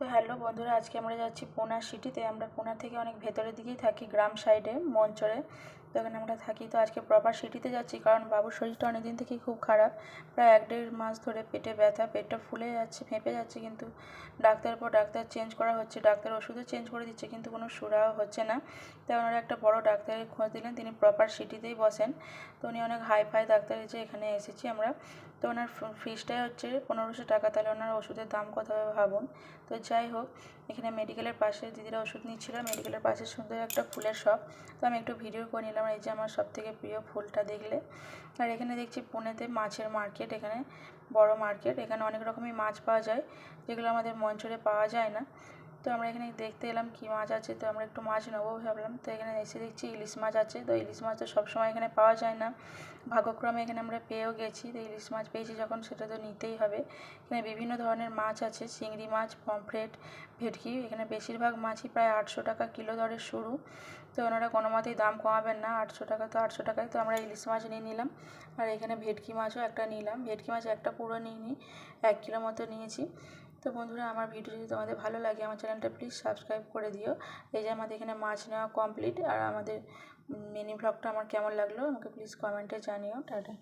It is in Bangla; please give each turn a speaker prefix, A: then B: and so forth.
A: তো হ্যালো বন্ধুরা, আজকে আমরা যাচ্ছি পোনা সিটিতে। আমরা পোনা থেকে অনেক ভেতরের দিকেই থাকি, গ্রাম সাইডে, মঞ্চরে। তো এখানে আমরা থাকি। তো আজকে প্রপার সিটিতে যাচ্ছি, কারণ বাবুর শরীরটা অনেক দিন থেকেই খুব খারাপ। প্রায় এক দেড় মাস ধরে পেটে ব্যথা, পেটটা ফুলে যাচ্ছে, ফেঁপে যাচ্ছে, কিন্তু ডাক্তার পর ডাক্তার চেঞ্জ করা হচ্ছে, ডাক্তার ওষুধও চেঞ্জ করে দিচ্ছে, কিন্তু কোনো সুরাহা হচ্ছে না। তাই ওনারা একটা বড় ডাক্তারের খোঁজ দিলেন, তিনি প্রপার সিটিতেই বসেন। তো উনি অনেক হাই ফাই ডাক্তার যে এখানে এসেছি আমরা। তো ওনার ফিসটাই হচ্ছে পনেরোশো টাকা, তাহলে ওনার ওষুধের দাম কত হবে ভাবুন। তো যাই হোক, এখানে মেডিকেলের পাশে দিদিরা ওষুধ নিচ্ছিল মেডিকেলের পাশে সুন্দর একটা ফুলের শপ তো আমি একটু ভিডিও করে নিলাম। এই যে আমার সব থেকে প্রিয় ফুলটা দেখলে। আর এখানে দেখছি পুনেতে মাছের মার্কেট এখানে বড় মার্কেট এখানে অনেক রকমই মাছ পাওয়া যায়। যেগুলো আমাদের মঞ্চরে পাওয়া যায় না। তো আমরা এখানে দেখতে এলাম কী মাছ আছে, তো আমরা একটু মাছ নেব ভাবলাম। তো এখানে এসে দেখছি ইলিশ মাছ আছে, তো ইলিশ মাছ তো সবসময় এখানে পাওয়া যায় না। ভাগ্যক্রমে এখানে আমরা পেয়েও গেছি, তো ইলিশ মাছ পেয়েছি যখন, সেটা তো নিতেই হবে। এখানে বিভিন্ন ধরনের মাছ আছে, চিংড়ি মাছ, পমফ্রেট, ভেটকি, এখানে বেশিরভাগ মাছই প্রায় আটশো টাকা কিলো দরে শুরু। তো ওনারা কোনো মতেই দাম কমাবেন না, আটশো টাকা তো আটশো টাকায়। তো আমরা ইলিশ মাছ নিয়ে নিলাম, আর এখানে ভেটকি মাছও একটা নিলাম। ভেটকি মাছ একটা পুরো নিয়ে নিই এক কিলো মতো নিয়েছি। তো বন্ধুরা, আমার ভিডিও যদি তোমাদের ভালো লাগে, আমার চ্যানেলটা প্লিজ সাবস্ক্রাইব করে দিও। এই যে আমাদের এখানে মাছ নেওয়া কমপ্লিট আর আমাদের মিনি ভ্লগটা আমার কেমন লাগল, আমাকে প্লিজ কমেন্টে জানিও। টাটা।